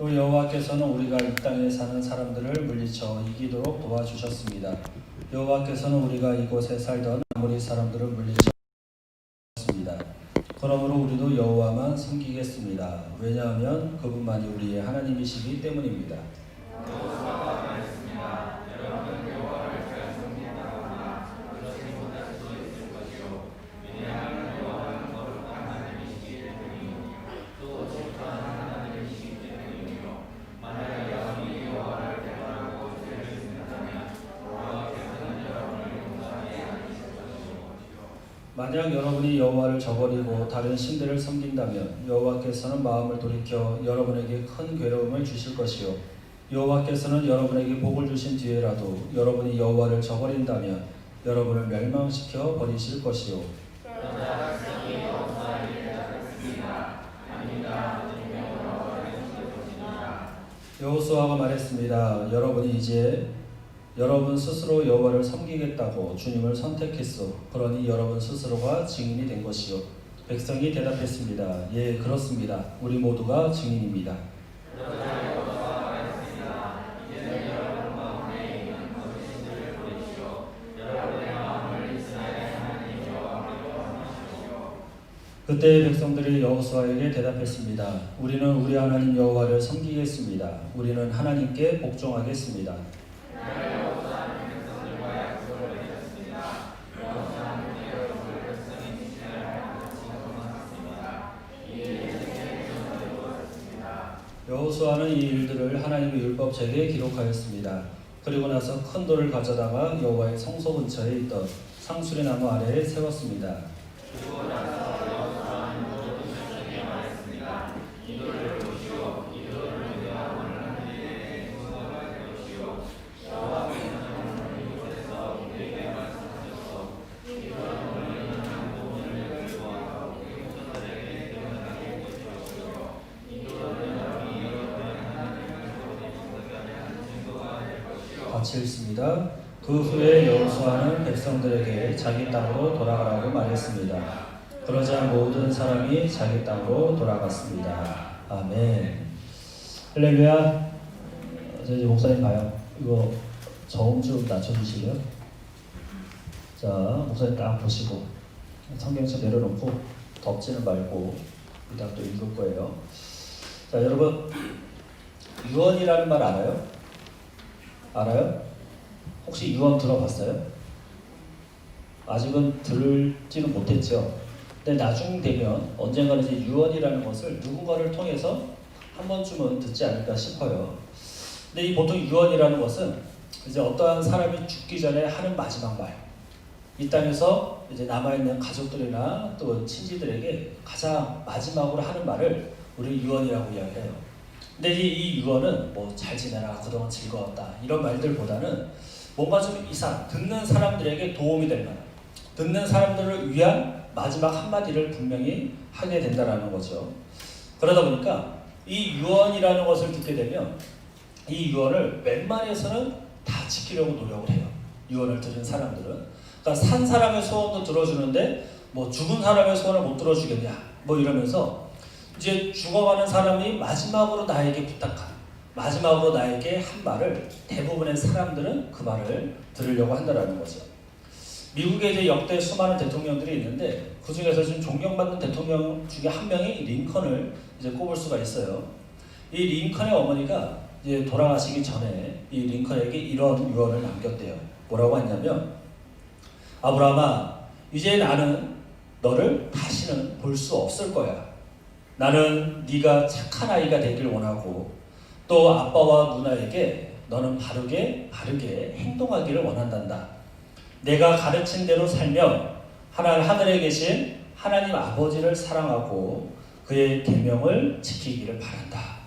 또 여호와께서는 우리가 이 땅에 사는 사람들을 물리쳐 이기도록 도와주셨습니다. 여호와께서는 우리가 이곳에 살던 아모리 사람들을 물리쳤습니다. 그러므로 우리도 여호와만 섬기겠습니다. 왜냐하면 그분만이 우리의 하나님이시기 때문입니다. 만약 여러분이 여호와를 저버리고 다른 신들을 섬긴다면 여호와께서는 마음을 돌이켜 여러분에게 큰 괴로움을 주실 것이요 여호와께서는 여러분에게 복을 주신 뒤에라도 여러분이 여호와를 저버린다면 여러분을 멸망시켜 버리실 것이요 여호수아가 말했습니다. 여러분이 이제 여러분 스스로 여호와를 섬기겠다고 주님을 선택했소. 그러니 여러분 스스로가 증인이 된 것이요. 백성이 대답했습니다. 예, 그렇습니다. 우리 모두가 증인입니다. 그때 백성들이 여호수아에게 대답했습니다. 우리는 우리 하나님 여호와를 섬기겠습니다. 우리는 하나님께 복종하겠습니다. 호수아는 이 일들을 하나님의 율법책에 기록하였습니다. 그리고 나서 큰 돌을 가져다가 여호와의 성소 근처에 있던 상수리 나무 아래에 세웠습니다. 같이 읽습니다. 그 후에 여호수아는 백성들에게 자기 땅으로 돌아가라고 말했습니다. 그러자 모든 사람이 자기 땅으로 돌아갔습니다. 아멘. 할렐루야. 저 이제 목사님 봐요. 이거 저음 좀 낮춰주시고요. 자, 목사님 딱 보시고 성경책 내려놓고 덮지는 말고 이따 또 읽을 거예요. 자, 여러분 유언이라는 말 알아요? 알아요? 혹시 유언 들어봤어요? 아직은 들지는 못했죠. 근데 나중 되면 언젠가는 이제 유언이라는 것을 누군가를 통해서 한 번쯤은 듣지 않을까 싶어요. 근데 이 보통 유언이라는 것은 이제 어떠한 사람이 죽기 전에 하는 마지막 말. 이 땅에서 이제 남아있는 가족들이나 또 친지들에게 가장 마지막으로 하는 말을 우리 유언이라고 이야기해요. 근데 이, 이 유언은 뭐 잘 지내라 그동안 즐거웠다 이런 말들보다는 뭔가 좀 이상 듣는 사람들에게 도움이 될 만한 듣는 사람들을 위한 마지막 한마디를 분명히 하게 된다라는 거죠. 그러다 보니까 이 유언이라는 것을 듣게 되면 이 유언을 웬만해서는 다 지키려고 노력을 해요. 유언을 들은 사람들은 그러니까 산 사람의 소원도 들어주는데 뭐 죽은 사람의 소원을 못 들어주겠냐 뭐 이러면서 이제 죽어가는 사람이 마지막으로 나에게 부탁한 마지막으로 나에게 한 말을 대부분의 사람들은 그 말을 들으려고 한다라는 거죠. 미국에 이제 역대 수많은 대통령들이 있는데 그 중에서 지금 존경받는 대통령 중에 한 명이 링컨을 이제 꼽을 수가 있어요. 이 링컨의 어머니가 이제 돌아가시기 전에 이 링컨에게 이런 유언을 남겼대요. 뭐라고 했냐면 아브라함아 이제 나는 너를 다시는 볼 수 없을 거야. 나는 네가 착한 아이가 되길 원하고 또 아빠와 누나에게 너는 바르게 바르게 행동하기를 원한단다. 내가 가르친 대로 살면 하나님 하늘에 계신 하나님 아버지를 사랑하고 그의 계명을 지키기를 바란다.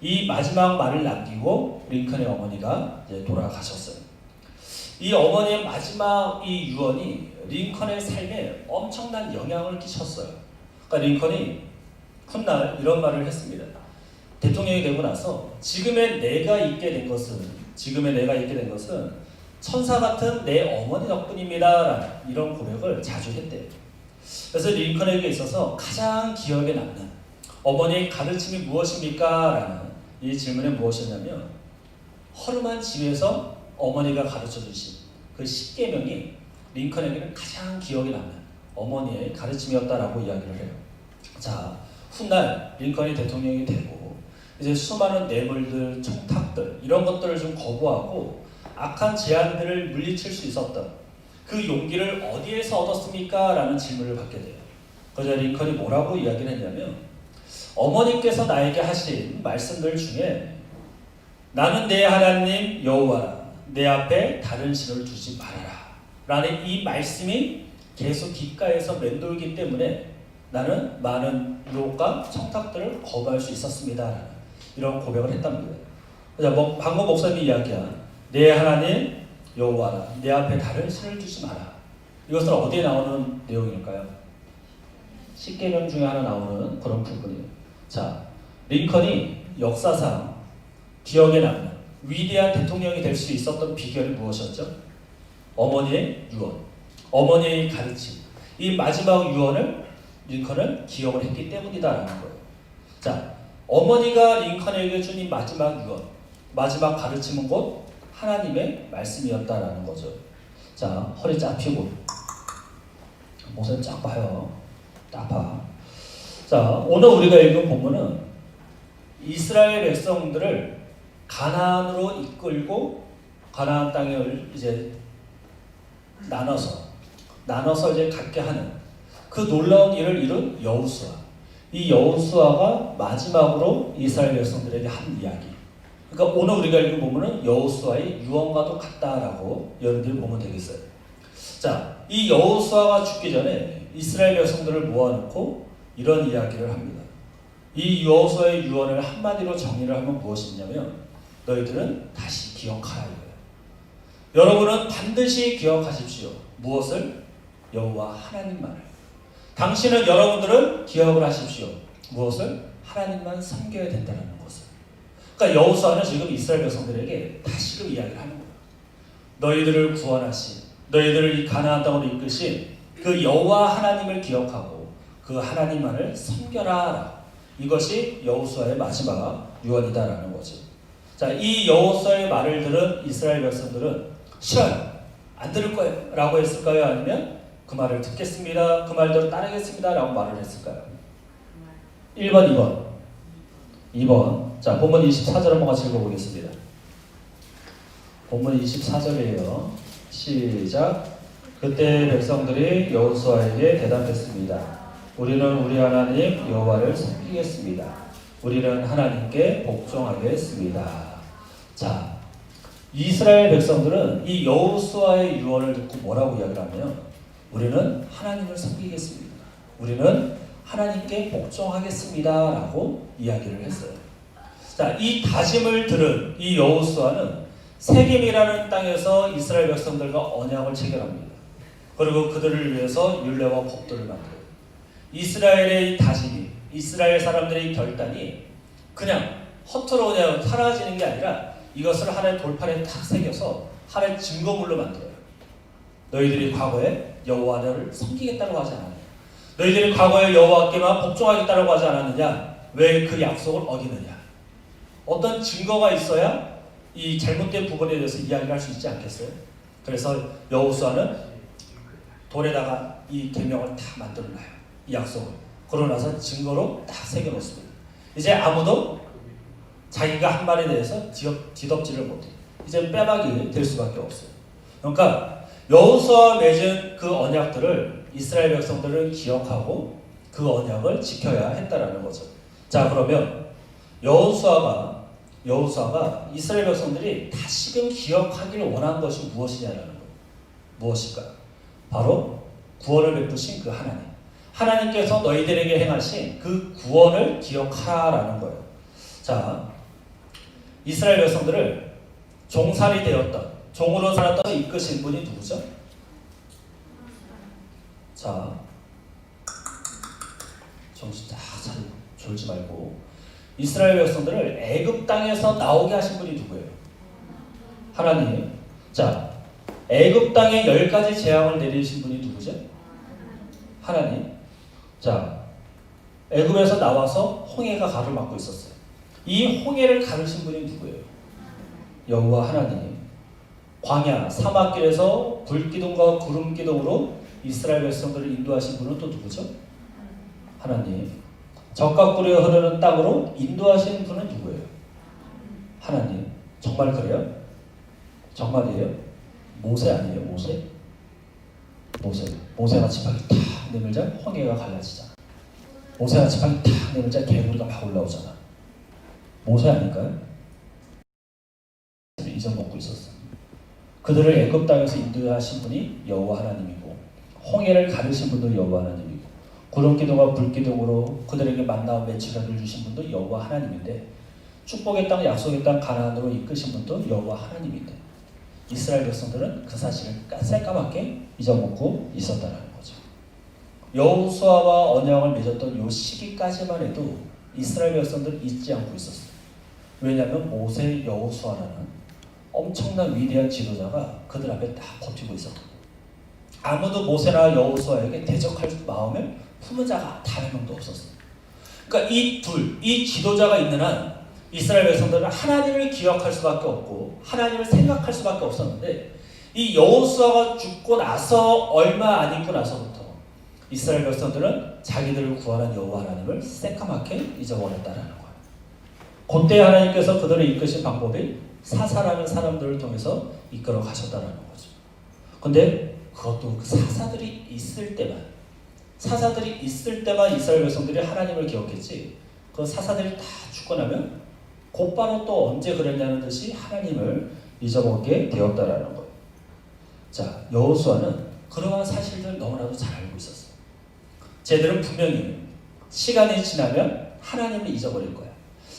이 마지막 말을 남기고 링컨의 어머니가 돌아가셨어요. 이 어머니의 마지막 이 유언이 링컨의 삶에 엄청난 영향을 끼쳤어요. 그러니까 링컨이 훗날 이런 말을 했습니다. 대통령이 되고 나서 지금의 내가 있게 된 것은 지금의 내가 있게 된 것은 천사 같은 내 어머니 덕분입니다라는 이런 고백을 자주 했대요. 그래서 링컨에게 있어서 가장 기억에 남는 어머니의 가르침이 무엇입니까? 라는 이 질문에 무엇이었냐면 허름한 집에서 어머니가 가르쳐 주신 그 10계명이 링컨에게는 가장 기억에 남는 어머니의 가르침이었다라고 이야기를 해요. 자, 훗날 링컨이 대통령이 되고 이제 수많은 뇌물들, 청탁들 이런 것들을 좀 거부하고 악한 제안들을 물리칠 수 있었던 그 용기를 어디에서 얻었습니까? 라는 질문을 받게 돼요. 그래서 링컨이 뭐라고 이야기를 했냐면 어머니께서 나에게 하신 말씀들 중에 나는 내 하나님 여호와라 내 앞에 다른 신을 두지 말아라 라는 이 말씀이 계속 귓가에서 맴돌기 때문에 나는 많은 유혹과 청탁들을 거부할 수 있었습니다 이런 고백을 했답니다 자, 뭐, 방금 목사님이 이야기한 내 하나님 여호와라 내 앞에 다른 신을 두지 마라 이것은 어디에 나오는 내용일까요? 십계명 중에 하나 나오는 그런 부분이에요. 자, 링컨이 역사상 기억에 남는 위대한 대통령이 될 수 있었던 비결이 무엇이었죠? 어머니의 유언, 어머니의 가르침. 이 마지막 유언을 링컨은 기억을 했기 때문이다라는 거예요. 자, 어머니가 링컨에게 준이 마지막 유언, 마지막 가르침은 곧 하나님의 말씀이었다라는 거죠. 자, 허리 쫙 펴고 목소리 쫙 봐요. 딱 봐. 자, 오늘 우리가 읽은 본문은 이스라엘 백성들을 가나안으로 이끌고 가나안 땅을 이제 나눠서 나눠서 이제 갖게 하는 그 놀라운 일을 이룬 여우수아. 이 여우수아가 마지막으로 이스라엘 백성들에게 한 이야기. 그러니까 오늘 우리가 본문은 여우수아의 유언과도 같다라고 여러분들이 보면 되겠어요. 자, 이 여호수아가 죽기 전에 이스라엘 백성들을 모아놓고 이런 이야기를 합니다. 이 여호수아의 유언을 한마디로 정리를 하면 무엇이냐면 너희들은 다시 기억하라 이거예요. 여러분은 반드시 기억하십시오. 무엇을? 여호와 하나님만을. 당신은 여러분들은 기억을 하십시오. 무엇을? 하나님만 섬겨야 된다는 것을. 그러니까 여호수아는 지금 이스라엘 백성들에게 다시금 이야기를 하는 거예요. 너희들을 구원하신 너희들을 이 가나안 땅으로 이끄신 그 여호와 하나님을 기억하고 그 하나님만을 섬겨라. 이것이 여호수아의 마지막 유언이다라는 거죠. 자, 이 여호수아의 말을 들은 이스라엘 백성들은 싫어요. 안 들을 거예요. 라고 했을까요? 아니면 그 말을 듣겠습니다. 그 말대로 따르겠습니다. 라고 말을 했을까요? 1번, 2번. 2번. 자, 본문 24절 한번 같이 읽어보겠습니다. 본문 24절이에요. 시작. 그때 백성들이 여호수아에게 대답했습니다. 우리는 우리 하나님 여호와를 섬기겠습니다. 우리는 하나님께 복종하겠습니다. 자, 이스라엘 백성들은 이 여호수아의 유언을 듣고 뭐라고 이야기를 하면 우리는 하나님을 섬기겠습니다. 우리는 하나님께 복종하겠습니다 라고 이야기를 했어요. 자, 이 다짐을 들은 이 여호수아는 세겜이라는 땅에서 이스라엘 백성들과 언약을 체결합니다. 그리고 그들을 위해서 율례와 법도를 만들어요. 이스라엘의 다짐이, 이스라엘 사람들의 결단이 그냥 허투루 그냥 사라지는 게 아니라 이것을 하나의 돌판에 탁 새겨서 하나의 증거물로 만들어요. 너희들이 과거에 여호와를 섬기겠다고 하지 않았냐? 너희들이 과거에 여호와께만 복종하겠다고 하지 않았느냐? 왜 그 약속을 어기느냐? 어떤 증거가 있어야 이 잘못된 부분에 대해서 이야기를 할 수 있지 않겠어요? 그래서 여호수아는 돌에다가 이 계명을 다 만들어 놔요. 이 약속을. 그러고 나서 증거로 다 새겨 놓습니다. 이제 아무도 자기가 한 말에 대해서 뒤덮, 뒤덮지를 못해. 이제 빼박이 될 수밖에 없어요. 그러니까 여호수아 맺은 그 언약들을 이스라엘 백성들은 기억하고 그 언약을 지켜야 했다라는 거죠. 자 그러면 여호수아가 여호수아가 이스라엘 백성들이 다시금 기억하기를 원한 것이 무엇이냐라는 거예요. 무엇일까요? 바로 구원을 베푸신 그 하나님. 하나님께서 너희들에게 행하신 그 구원을 기억하라는 거예요. 자, 이스라엘 백성들을 종살이 되었던 종으로 살았던 이끄신 분이 누구죠? 자, 정신 딱 차리고 졸지 말고 이스라엘 백성들을 애굽 땅에서 나오게 하신 분이 누구예요? 하나님. 자, 애굽 땅에 열 가지 재앙을 내리신 분이 누구죠? 하나님. 자, 애굽에서 나와서 홍해가 가로막고 있었어요. 이 홍해를 가르신 분이 누구예요? 여호와 하나님. 광야 사막길에서 불기둥과 구름기둥으로 이스라엘 백성들을 인도하신 분은 또 누구죠? 하나님. 적과 꿀이 흐르는 땅으로 인도하시는 분은 누구예요? 하나님. 정말 그래요? 정말이에요? 모세 아니에요? 모세? 모세. 모세가 지팡이 탁 내밀자 홍해가 갈라지잖아. 모세가 지팡이 탁 내밀자 개구리가 막 올라오잖아. 모세 아닐까요? 잊어먹고 있었어. 그들을 애굽 땅에서 인도하신 분이 여호와 하나님이고 홍해를 가르신 분도 여호와 하나님이고 구름 기둥과 불 기둥으로 그들에게 만나와 매치가를 주신 분도 여호와 하나님인데 축복의 땅 약속의 땅 가나안으로 이끄신 분도 여호와 하나님인데 이스라엘 백성들은 그 사실을 새까맣게 잊어먹고 있었다는 거죠. 여호수아와 언약을 맺었던 요 시기까지만 해도 이스라엘 백성들은 잊지 않고 있었어요. 왜냐하면 모세 여호수아라는 엄청난 위대한 지도자가 그들 앞에 딱 버티고 있었거든요. 아무도 모세나 여호수아에게 대적할 마음을 품은 자가 단한 명도 없었어요. 그러니까 이 둘, 이 지도자가 있는 한 이스라엘 백성들은 하나님을 기억할 수밖에 없고 하나님을 생각할 수밖에 없었는데 이 여호수아가 죽고 나서 얼마 안 있고 나서부터 이스라엘 백성들은 자기들을 구하는 여호와 하나님을 새까맣게 잊어버렸다는 거예요. 그때 하나님께서 그들을 이끄신 방법이 사사라는 사람들을 통해서 이끌어 가셨다는 거죠. 근데 그것도 그 사사들이 있을 때만 사사들이 있을 때만 이스라엘 백성들이 하나님을 기억했지 그 사사들이 다 죽고 나면 곧바로 또 언제 그랬냐는 듯이 하나님을 잊어먹게 되었다라는 거예요. 자 여호수아는 그러한 사실들 너무나도 잘 알고 있었어요. 쟤들은 분명히 시간이 지나면 하나님을 잊어버릴 거야.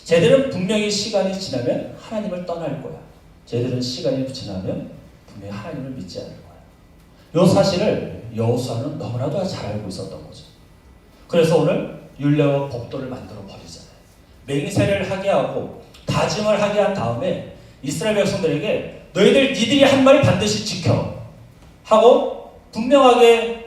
쟤들은 분명히 시간이 지나면 하나님을 떠날 거야. 쟤들은 시간이 지나면 분명히 하나님을 믿지 않을 거야. 이 사실을 여호수아는 너무나도 잘 알고 있었던 거죠. 그래서 오늘 율례와 법도를 만들어 버리잖아요. 맹세를 하게 하고 다짐을 하게 한 다음에 이스라엘 백성들에게 너희들 니들이 한 말을 반드시 지켜 하고 분명하게